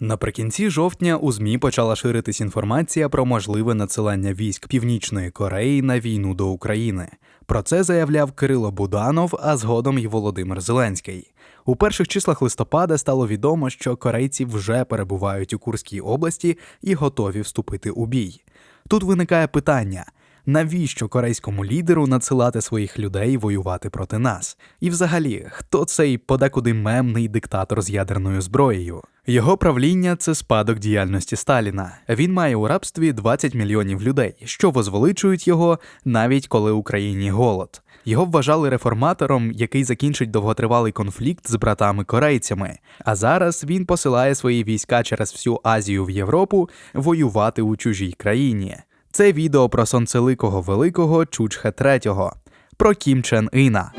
Наприкінці жовтня у ЗМІ почала ширитись інформація про можливе надсилання військ Північної Кореї на війну до України. Про це заявляв Кирило Буданов, а згодом й Володимир Зеленський. У перших числах листопада стало відомо, що корейці вже перебувають у Курській області і готові вступити у бій. Тут виникає питання. Навіщо корейському лідеру надсилати своїх людей воювати проти нас? І взагалі, хто цей подекуди мемний диктатор з ядерною зброєю? Його правління це спадок діяльності Сталіна. Він має у рабстві 20 мільйонів людей, що возвеличують його навіть коли Україні голод. Його вважали реформатором, який закінчить довготривалий конфлікт з братами-корейцями. А зараз він посилає свої війська через всю Азію в Європу воювати у чужій країні. Це відео про сонцеликого великого Чучхе III, про Кім Чен Іна.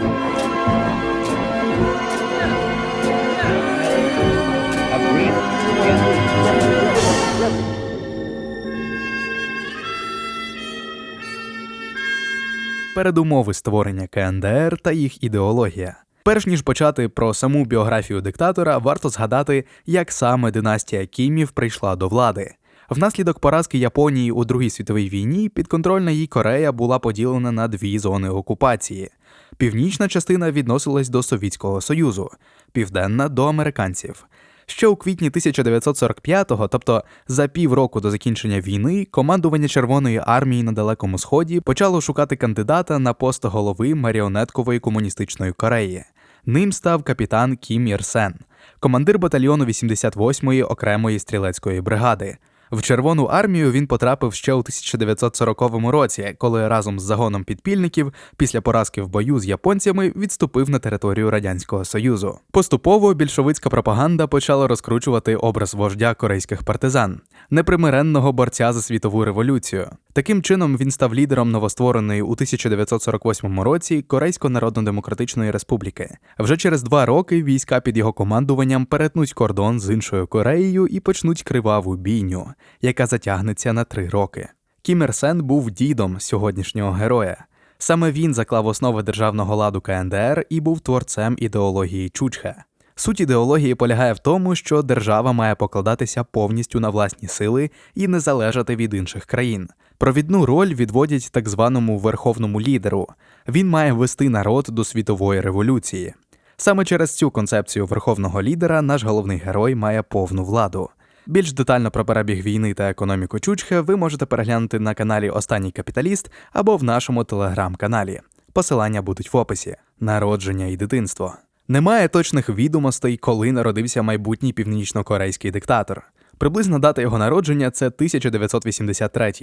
Передумови створення КНДР та їх ідеологія. Перш ніж почати про саму біографію диктатора, варто згадати, як саме династія Кімів прийшла до влади. Внаслідок поразки Японії у Другій світовій війні підконтрольна їй Корея була поділена на дві зони окупації. Північна частина відносилась до Совітського Союзу, південна до американців. Ще у квітні 1945-го, тобто за півроку до закінчення війни, командування Червоної армії на Далекому Сході почало шукати кандидата на пост голови маріонеткової комуністичної Кореї. Ним став капітан Кім Ір Сен, командир батальйону 88-ї окремої стрілецької бригади. В Червону армію він потрапив ще у 1940 році, коли разом з загоном підпільників після поразки в бою з японцями відступив на територію радянського союзу. Поступово більшовицька пропаганда почала розкручувати образ вождя корейських партизан, непримиренного борця за світову революцію. Таким чином він став лідером новоствореної у 1948 році Корейсько Народно-Демократичної Республіки. Вже через два роки війська під його командуванням перетнуть кордон з іншою Кореєю і почнуть криваву бійню, яка затягнеться на три роки. Кім Ір Сен був дідом сьогоднішнього героя. Саме він заклав основи державного ладу КНДР і був творцем ідеології Чучхе. Суть ідеології полягає в тому, що держава має покладатися повністю на власні сили і не залежати від інших країн. Провідну роль відводять так званому верховному лідеру. Він має вести народ до світової революції. Саме через цю концепцію верховного лідера наш головний герой має повну владу. Більш детально про перебіг війни та економіку Чучхе ви можете переглянути на каналі Останній Капіталіст або в нашому телеграм-каналі. Посилання будуть в описі: народження і дитинство. Немає точних відомостей, коли народився майбутній північно-корейський диктатор. Приблизна дата його народження це 1983.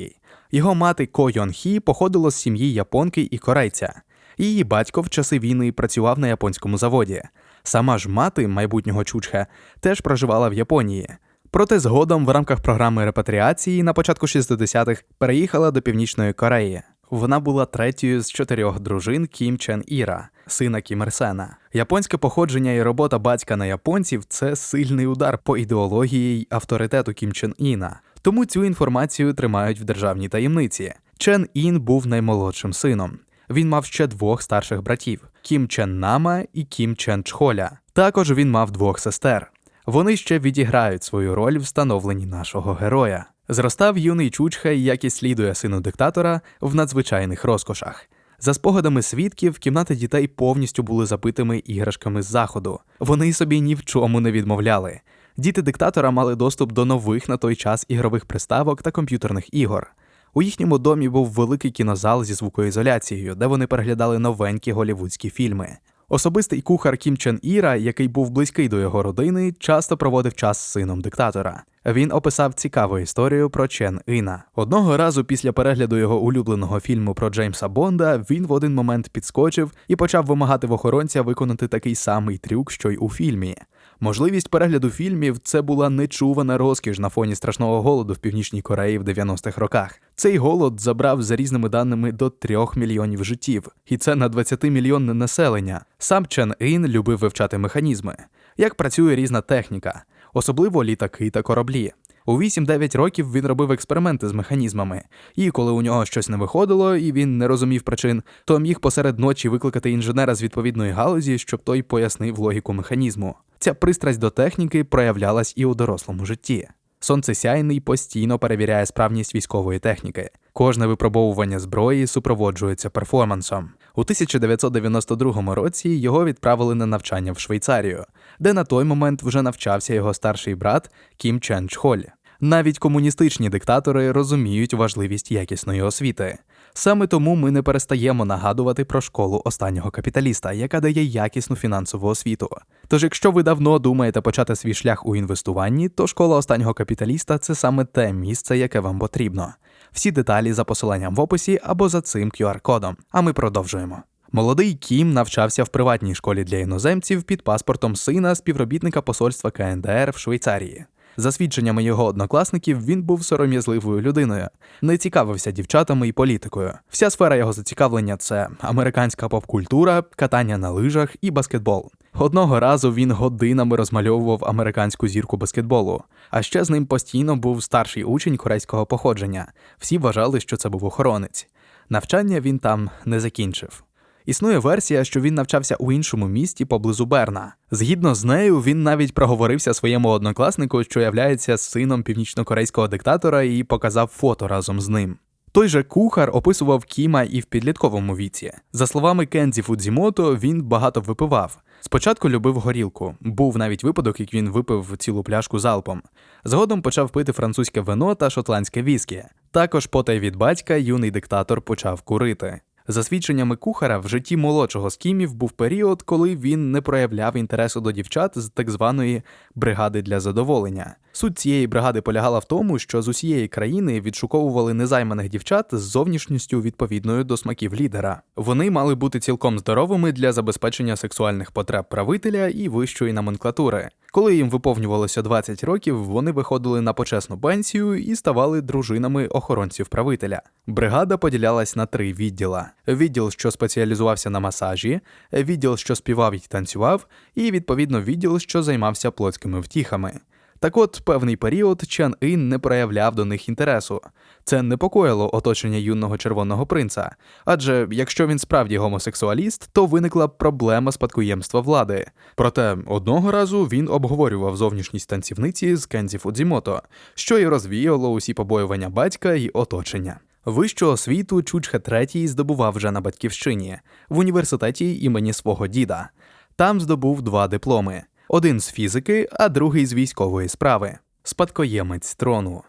Його мати Ко Йон Хі походила з сім'ї японки і корейця. Її батько в часи війни працював на японському заводі. Сама ж мати майбутнього Чучхе теж проживала в Японії. Проте згодом в рамках програми репатріації на початку 60-х переїхала до Північної Кореї. Вона була третьою з чотирьох дружин Кім Чен Іра, сина Кім Ір Сена. Японське походження і робота батька на японців це сильний удар по ідеології й авторитету Кім Чен Іна. Тому цю інформацію тримають в державній таємниці. Чен Ін був наймолодшим сином. Він мав ще двох старших братів Кім Чен Нама і Кім Чен Чхоля. Також він мав двох сестер. Вони ще відіграють свою роль в становленні нашого героя. Зростав юний Чучхе, як і слідує сину диктатора, в надзвичайних розкошах. За спогадами свідків, кімнати дітей повністю були забитими іграшками з заходу. Вони собі ні в чому не відмовляли. Діти диктатора мали доступ до нових на той час ігрових приставок та комп'ютерних ігор. У їхньому домі був великий кінозал зі звукоізоляцією, де вони переглядали новенькі голівудські фільми. Особистий кухар Кім Чен Іра, який був близький до його родини, часто проводив час з сином диктатора. Він описав цікаву історію про Чен Іна. Одного разу після перегляду його улюбленого фільму про Джеймса Бонда він в один момент підскочив і почав вимагати в охоронця виконати такий самий трюк, що й у фільмі. Можливість перегляду фільмів це була нечувана розкіш на фоні страшного голоду в Північній Кореї в 90-х роках. Цей голод забрав за різними даними до трьох мільйонів життів, і це на 20-мільйонне населення. Сам Чен Ін любив вивчати механізми, як працює різна техніка, особливо літаки та кораблі. У 8-9 років він робив експерименти з механізмами, і коли у нього щось не виходило, і він не розумів причин, то міг посеред ночі викликати інженера з відповідної галузі, щоб той пояснив логіку механізму. Ця пристрасть до техніки проявлялась і у дорослому житті. Сонцесяйний постійно перевіряє справність військової техніки. Кожне випробовування зброї супроводжується перформансом. У 1992 році його відправили на навчання в Швейцарію, де на той момент вже навчався його старший брат Кім Чен Чхоль. Навіть комуністичні диктатори розуміють важливість якісної освіти. Саме тому ми не перестаємо нагадувати про школу останнього капіталіста, яка дає якісну фінансову освіту. Тож, якщо ви давно думаєте почати свій шлях у інвестуванні, то школа останнього капіталіста це саме те місце, яке вам потрібно. Всі деталі за посиланням в описі або за цим QR-кодом. А ми продовжуємо. Молодий Кім навчався в приватній школі для іноземців під паспортом сина співробітника посольства КНДР в Швейцарії. За свідченнями його однокласників, він був сором'язливою людиною, не цікавився дівчатами і політикою. Вся сфера його зацікавлення це американська поп-культура, катання на лижах і баскетбол. Одного разу він годинами розмальовував американську зірку баскетболу, а ще з ним постійно був старший учень корейського походження. Всі вважали, що це був охоронець. Навчання він там не закінчив. Існує версія, що він навчався у іншому місті поблизу Берна. Згідно з нею, він навіть проговорився своєму однокласнику, що являється сином північнокорейського диктатора, і показав фото разом з ним. Той же кухар описував Кіма і в підлітковому віці. За словами Кензі Фудзімото, він багато випивав. Спочатку любив горілку. Був навіть випадок, як він випив цілу пляшку залпом. Згодом почав пити французьке вино та шотландське віскі. Також потай від батька юний диктатор почав курити. За свідченнями кухара, в житті молодшого з Кімів був період, коли він не проявляв інтересу до дівчат з так званої бригади для задоволення. Суть цієї бригади полягала в тому, що з усієї країни відшуковували незайманих дівчат з зовнішністю відповідною до смаків лідера. Вони мали бути цілком здоровими для забезпечення сексуальних потреб правителя і вищої номенклатури. Коли їм виповнювалося 20 років, вони виходили на почесну пенсію і ставали дружинами охоронців правителя. Бригада поділялась на три відділа: відділ, що спеціалізувався на масажі, відділ, що співав і танцював, і відповідно відділ, що займався плотськими втіхами. Так от певний період Чан Ін не проявляв до них інтересу. Це непокоїло оточення юного червоного принца. Адже якщо він справді гомосексуаліст, то виникла проблема спадкоємства влади. Проте одного разу він обговорював зовнішність танцівниці з Кензі Фудзімото, що й розвіяло усі побоювання батька і оточення. Вищу освіту Чучхе III здобував вже на батьківщині в університеті імені свого діда. Там здобув два дипломи один з фізики, а другий з військової справи спадкоємець трону.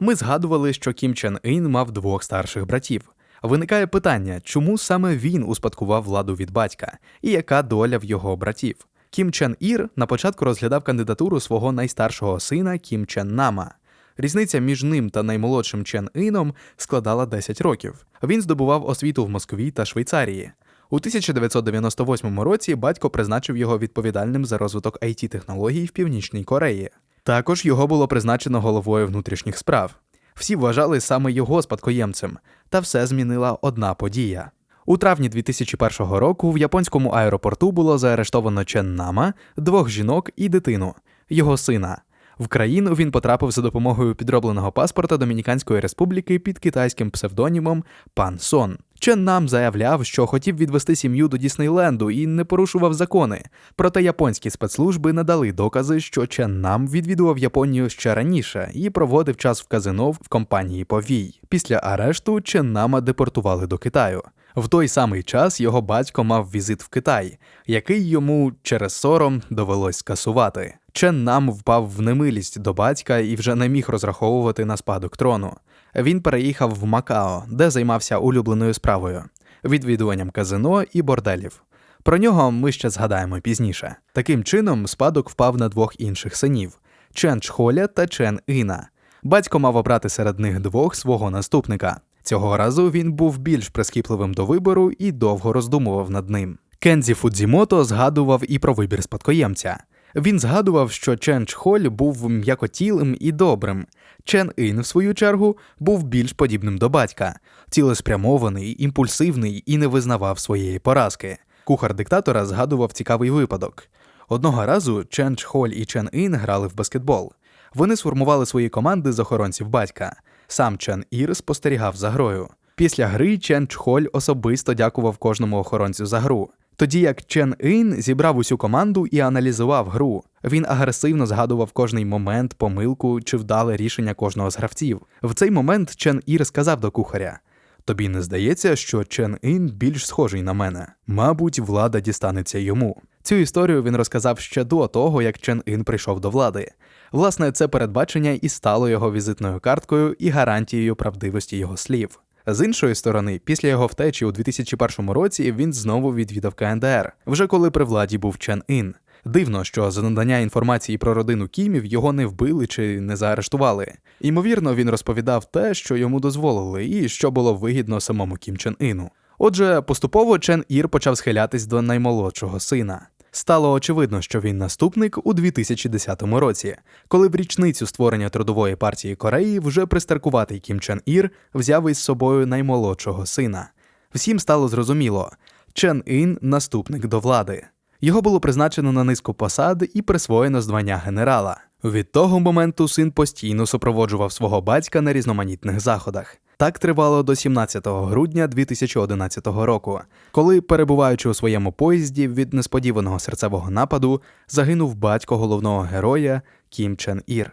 Ми згадували, що Кім Чен Ін мав двох старших братів. Виникає питання, чому саме він успадкував владу від батька, і яка доля в його братів. Кім Чен Ір на початку розглядав кандидатуру свого найстаршого сина Кім Чен Нама. Різниця між ним та наймолодшим Чен Іном складала 10 років. Він здобував освіту в Москві та Швейцарії. У 1998 році батько призначив його відповідальним за розвиток it технологій в Північній Кореї. Також його було призначено головою внутрішніх справ. Всі вважали саме його спадкоємцем, та все змінила одна подія. У травні 2001 року в японському аеропорту було заарештовано Чен Нама, двох жінок і дитину, його сина. В країну він потрапив за допомогою підробленого паспорта Домініканської республіки під китайським псевдонімом Пан Сон. Чен нам заявляв, що хотів відвести сім'ю до Діснейленду і не порушував закони. Проте японські спецслужби надали докази, що Чен Нам відвідував Японію ще раніше і проводив час в казино в компанії Повій. Після арешту Чен Нама депортували до Китаю. В той самий час його батько мав візит в Китай, який йому через сором довелось скасувати. Чен Нам впав в немилість до батька і вже не міг розраховувати на спадок трону. Він переїхав в Макао, де займався улюбленою справою відвідуванням казино і борделів. Про нього ми ще згадаємо пізніше. Таким чином, спадок впав на двох інших синів Чен Чхоля та Чен Іна. Батько мав обрати серед них двох свого наступника. Цього разу він був більш прискіпливим до вибору і довго роздумував над ним. Кензі Фудзімото згадував і про вибір спадкоємця. Він згадував, що Чен Чхоль був м'якотілим і добрим. Чен Ін, в свою чергу, був більш подібним до батька, цілеспрямований, імпульсивний і не визнавав своєї поразки. Кухар диктатора згадував цікавий випадок. Одного разу Чен Чхоль і Чен Ін грали в баскетбол. Вони сформували свої команди з охоронців батька. Сам Чен Ір спостерігав за грою. Після гри Чен Чхоль особисто дякував кожному охоронцю за гру. Тоді як Чен Ін зібрав усю команду і аналізував гру. Він агресивно згадував кожний момент, помилку чи вдале рішення кожного з гравців. В цей момент Чен Ір сказав до кухаря: Тобі не здається, що Чен Ін більш схожий на мене. Мабуть, влада дістанеться йому. Цю історію він розказав ще до того, як Чен Ін прийшов до влади. Власне, це передбачення і стало його візитною карткою і гарантією правдивості його слів. З іншої сторони, після його втечі у 2001 році він знову відвідав КНДР, вже коли при владі був Чен Ін. Дивно, що за надання інформації про родину Кімів його не вбили чи не заарештували. Ймовірно, він розповідав те, що йому дозволили, і що було вигідно самому Кім Чен Іну. Отже, поступово Чен Ір почав схилятись до наймолодшого сина. Стало очевидно, що він наступник у 2010 році, коли в річницю створення трудової партії Кореї вже пристаркуватий Кім Чен Ір взяв із собою наймолодшого сина. Всім стало зрозуміло, Чен Ін наступник до влади. Його було призначено на низку посад і присвоєно звання генерала. Від того моменту син постійно супроводжував свого батька на різноманітних заходах. Так тривало до 17 грудня 2011 року, коли, перебуваючи у своєму поїзді від несподіваного серцевого нападу, загинув батько головного героя Кім Чен Ір.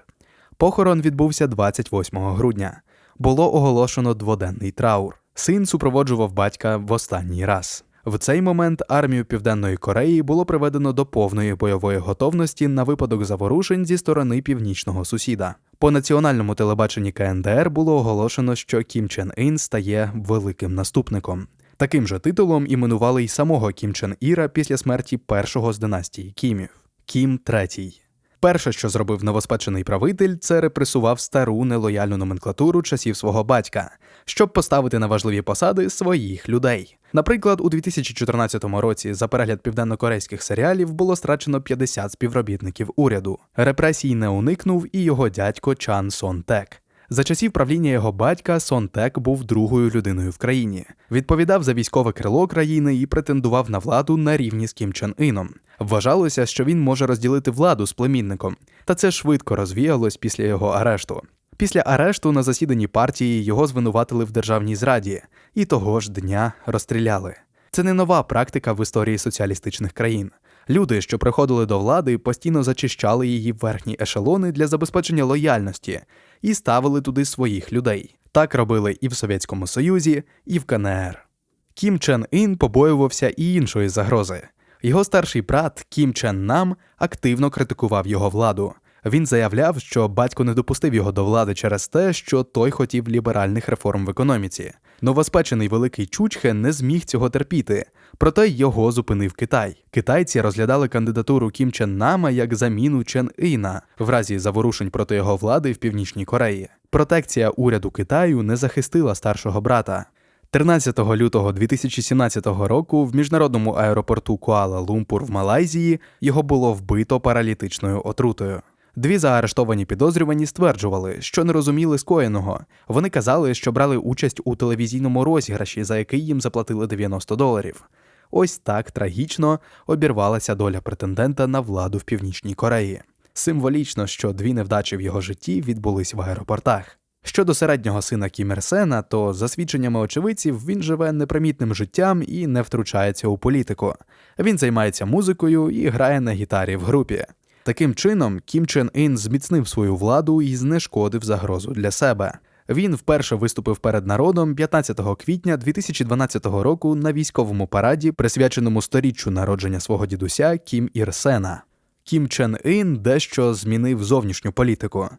Похорон відбувся 28 грудня. Було оголошено дводенний траур. Син супроводжував батька в останній раз. В цей момент армію Південної Кореї було приведено до повної бойової готовності на випадок заворушень зі сторони північного сусіда. По національному телебаченні КНДР було оголошено, що Кім Чен Ін стає великим наступником. Таким же титулом іменували й самого Кім Чен Іра після смерті першого з династії Кімів Кім Третій. Перше, що зробив новоспечений правитель, це репресував стару нелояльну номенклатуру часів свого батька, щоб поставити на важливі посади своїх людей. Наприклад, у 2014 році за перегляд південнокорейських серіалів було страчено 50 співробітників уряду. Репресій не уникнув і його дядько Чан Сон Тек. За часів правління його батька Сон Тек був другою людиною в країні, відповідав за військове крило країни і претендував на владу на рівні з Кім Чен Іном. Вважалося, що він може розділити владу з племінником, та це швидко розвіялось після його арешту. Після арешту на засіданні партії його звинуватили в державній зраді, і того ж дня розстріляли. Це не нова практика в історії соціалістичних країн. Люди, що приходили до влади, постійно зачищали її верхні ешелони для забезпечення лояльності і ставили туди своїх людей. Так робили і в Совєтському Союзі, і в КНР. Кім Чен Ін побоювався і іншої загрози. Його старший брат Кім Чен Нам активно критикував його владу. Він заявляв, що батько не допустив його до влади через те, що той хотів ліберальних реформ в економіці. Новоспечений великий Чучхе не зміг цього терпіти, проте його зупинив Китай. Китайці розглядали кандидатуру Кім Чен Нама як заміну Чен Іна в разі заворушень проти його влади в Північній Кореї. Протекція уряду Китаю не захистила старшого брата. 13 лютого 2017 року в міжнародному аеропорту Куала-Лумпур в Малайзії його було вбито паралітичною отрутою. Дві заарештовані підозрювані стверджували, що не розуміли скоєного. Вони казали, що брали участь у телевізійному розіграші, за який їм заплатили 90 доларів. Ось так трагічно обірвалася доля претендента на владу в Північній Кореї. Символічно, що дві невдачі в його житті відбулись в аеропортах. Щодо середнього сина Кім Ір Сена, то за свідченнями очевидців він живе непримітним життям і не втручається у політику. Він займається музикою і грає на гітарі в групі. Таким чином, Кім Чен Ін зміцнив свою владу і знешкодив загрозу для себе. Він вперше виступив перед народом 15 квітня 2012 року на військовому параді, присвяченому сторіччю народження свого дідуся Кім Ір Сена. Кім Чен Ін дещо змінив зовнішню політику.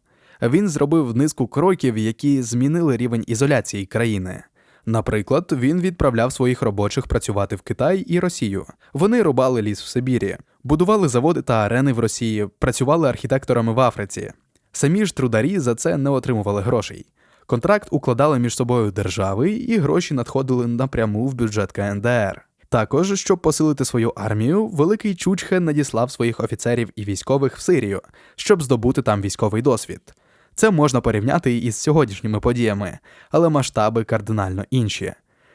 Він зробив низку кроків, які змінили рівень ізоляції країни. Наприклад, він відправляв своїх робочих працювати в Китай і Росію. Вони рубали ліс в Сибірі, будували заводи та арени в Росії, працювали архітекторами в Африці. Самі ж трударі за це не отримували грошей. Контракт укладали між собою держави, і гроші надходили напряму в бюджет КНДР. Також, щоб посилити свою армію, великий Чучхе надіслав своїх офіцерів і військових в Сирію, щоб здобути там військовий досвід. Це можна порівняти із сьогоднішніми подіями, але масштаби кардинально інші.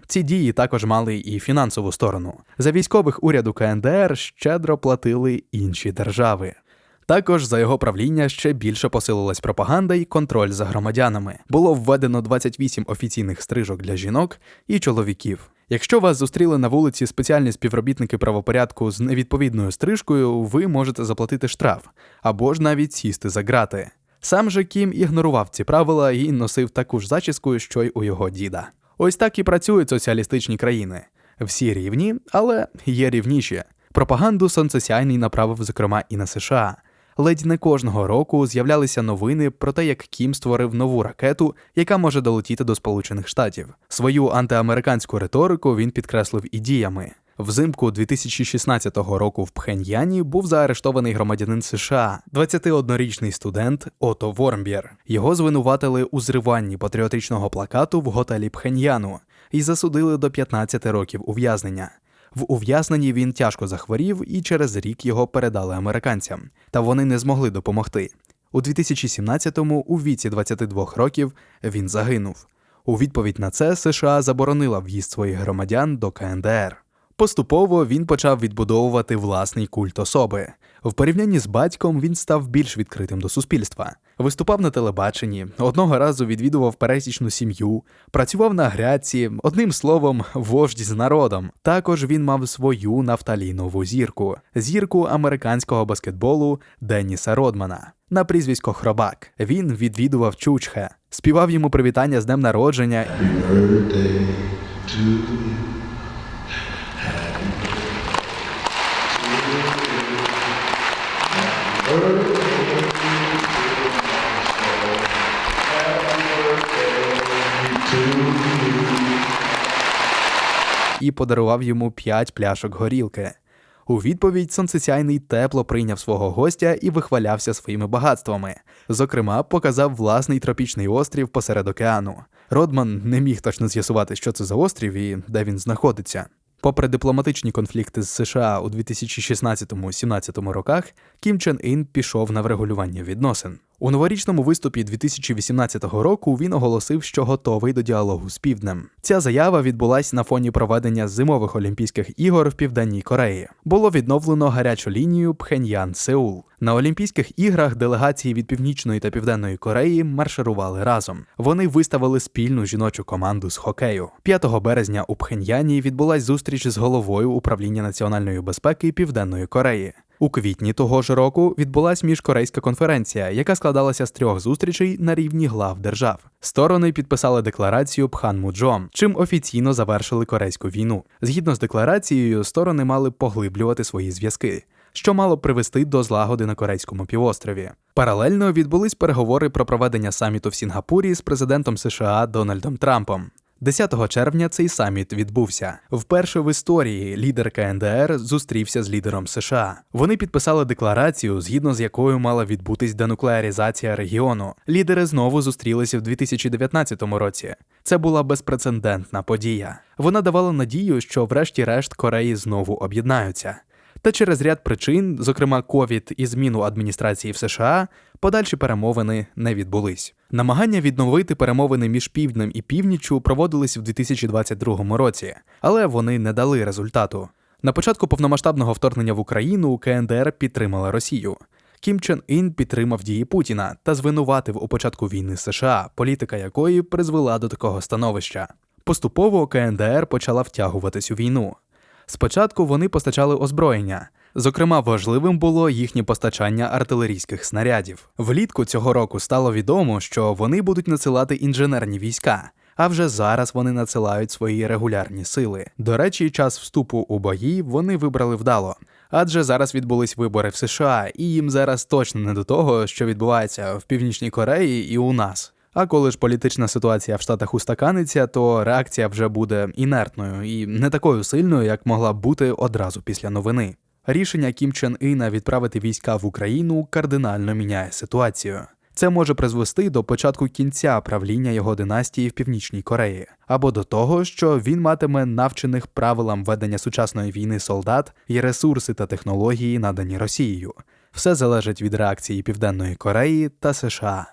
Ці дії також мали і фінансову сторону. За військових уряду КНДР щедро платили інші держави. Також за його правління ще більше посилилась пропаганда і контроль за громадянами. Було введено 28 офіційних стрижок для жінок і чоловіків. Якщо вас зустріли на вулиці спеціальні співробітники правопорядку з невідповідною стрижкою, ви можете заплатити штраф або ж навіть сісти за грати. Сам же Кім ігнорував ці правила і носив таку ж зачіску, що й у його діда. Ось так і працюють соціалістичні країни. Всі рівні, але є рівніші. Пропаганду Сонцесяйний направив, зокрема, і на США. Ледь не кожного року з'являлися новини про те, як Кім створив нову ракету, яка може долетіти до Сполучених Штатів. Свою антиамериканську риторику він підкреслив і діями. Взимку 2016 року в Пхеньяні був заарештований громадянин США, 21-річний студент Ото Вормбєр. Його звинуватили у зриванні патріотичного плакату в готелі Пхеньяну і засудили до 15 років ув'язнення. В ув'язненні він тяжко захворів, і через рік його передали американцям, та вони не змогли допомогти. У 2017-му, у віці 22 років, він загинув. У відповідь на це США заборонила в'їзд своїх громадян до КНДР. Поступово він почав відбудовувати власний культ особи. В порівнянні з батьком він став більш відкритим до суспільства. Виступав на телебаченні, одного разу відвідував пересічну сім'ю, працював на гряці, одним словом, вождь з народом. Також він мав свою нафталінову зірку зірку американського баскетболу Денніса Родмана. На прізвисько Хробак. Він відвідував Чучхе, співав йому привітання з днем народження birthday to you. І подарував йому п'ять пляшок горілки. У відповідь сонцесяйний тепло прийняв свого гостя і вихвалявся своїми багатствами. Зокрема, показав власний тропічний острів посеред океану. Родман не міг точно з'ясувати, що це за острів і де він знаходиться. Попри дипломатичні конфлікти з США у 2016-17 роках, Кім Чен Ін пішов на врегулювання відносин. У новорічному виступі 2018 року він оголосив, що готовий до діалогу з півднем. Ця заява відбулась на фоні проведення зимових Олімпійських ігор в Південній Кореї. Було відновлено гарячу лінію Пхеньян Сеул. На Олімпійських іграх делегації від Північної та Південної Кореї марширували разом. Вони виставили спільну жіночу команду з хокею. 5 березня у Пхеньяні відбулась зустріч з головою управління національної безпеки Південної Кореї. У квітні того ж року відбулась міжкорейська конференція, яка складалася з трьох зустрічей на рівні глав держав. Сторони підписали декларацію Пханмуджом, чим офіційно завершили корейську війну. Згідно з декларацією, сторони мали поглиблювати свої зв'язки. Що мало привести до злагоди на корейському півострові. Паралельно відбулись переговори про проведення саміту в Сінгапурі з президентом США Дональдом Трампом. 10 червня цей саміт відбувся. Вперше в історії лідер КНДР зустрівся з лідером США. Вони підписали декларацію, згідно з якою мала відбутись денуклеаризація регіону. Лідери знову зустрілися в 2019 році. Це була безпрецедентна подія. Вона давала надію, що, врешті-решт, Кореї знову об'єднаються. Та через ряд причин, зокрема ковід і зміну адміністрації в США, подальші перемовини не відбулись. Намагання відновити перемовини між півднем і північчю проводились в 2022 році, але вони не дали результату. На початку повномасштабного вторгнення в Україну КНДР підтримала Росію. Кім Чен Ін підтримав дії Путіна та звинуватив у початку війни США, політика якої призвела до такого становища. Поступово КНДР почала втягуватись у війну. Спочатку вони постачали озброєння. Зокрема, важливим було їхнє постачання артилерійських снарядів. Влітку цього року стало відомо, що вони будуть надсилати інженерні війська. А вже зараз вони надсилають свої регулярні сили. До речі, час вступу у бої вони вибрали вдало. Адже зараз відбулись вибори в США, і їм зараз точно не до того, що відбувається в Північній Кореї і у нас. А коли ж політична ситуація в Штатах устаканиться, то реакція вже буде інертною і не такою сильною, як могла б бути одразу після новини. Рішення Кім Чен Іна відправити війська в Україну кардинально міняє ситуацію. Це може призвести до початку кінця правління його династії в Північній Кореї, або до того, що він матиме навчених правилам ведення сучасної війни солдат і ресурси та технології, надані Росією. Все залежить від реакції Південної Кореї та США.